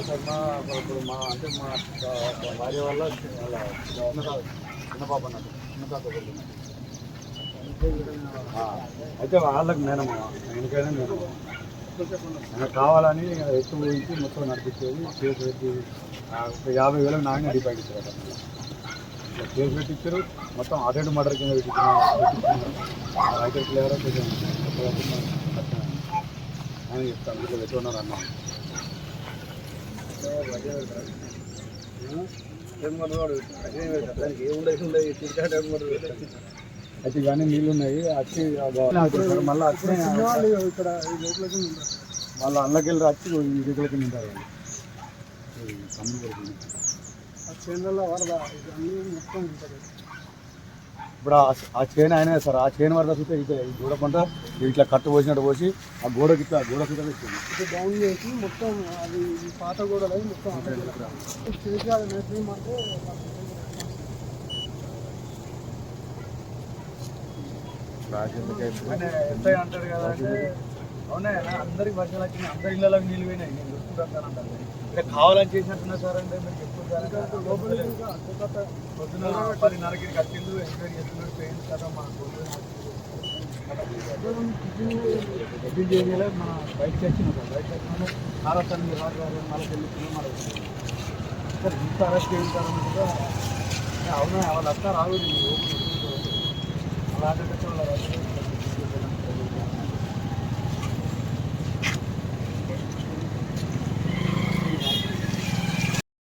Sir మా ఇప్పుడు మా అంటే మా భార్య వల్ల వాళ్ళ చిన్న పాప చిన్న అయితే వాళ్ళకి నేను ఎందుకైనా నేను నాకు కావాలని ఎత్తు ఊహించి మొత్తం నడిపించేది. కేసు పెట్టి ఒక యాభై వేలకు నాయన డిపాజిట్ ఇచ్చారు కేసు పెట్టించారు మొత్తం అటెండ్ మర్డర్ కింద పెట్టించారు రైతు ప్లేయర్ కొంచెం అని చెప్తాను. ఇంకా పెట్టుకున్నారు అయితే ఇవన్నీ నీళ్ళు ఉన్నాయి. వచ్చి మళ్ళీ వచ్చి ఇక్కడ ఈ లోపలికి ఉంటారు అల్లకెళ్ళి వచ్చి ఈ దిగులకి నింటారు వాళ్ళు చేనులలో వరద ఇవన్నీ మొత్తం ఉంటుంది ఇప్పుడు ఆ- చైన్ అయినా సార్ ఆ చైన్ వరద చూస్తే ఇదే ఈ గోడ పంట ఇట్లా కట్టు పోసినట్టు పోసి ఆ గోడకి ఇట్లా గోడ కింద పెట్టింది. ఇది డౌన్ చేసి మొత్తం అది పాత గోడలు మొత్తం నేర్చుకోమంటే ఎస్ఐ అంటారు కదా అంటే అవునా అందరికి వర్షాలు వచ్చినాయి అందరి ఇళ్ళకి నీళ్ళు పోయినాయి. నేను చూసుకుంటాను అంటే కావాలని చేసినట్టున్నా సార్ అంటే మీరు చెప్పుకుంటారు లోపలికి ఇంకా కొత్త పొద్దున పదిన్నరకి కట్టిండు ఎంక్వైరీ చేస్తున్నారు పేరెంట్స్ కదా మా ఎడ్డి చేయలే మన బయటకి వచ్చిన బయట వచ్చిన చాలా తల్లి రాదు మళ్ళీ వెళ్ళి మరి సార్ ఇంత అరెస్ట్ చేయించారన్నట్టుగా అవునా వాళ్ళు అత్త రాదు అలాంటి వాళ్ళు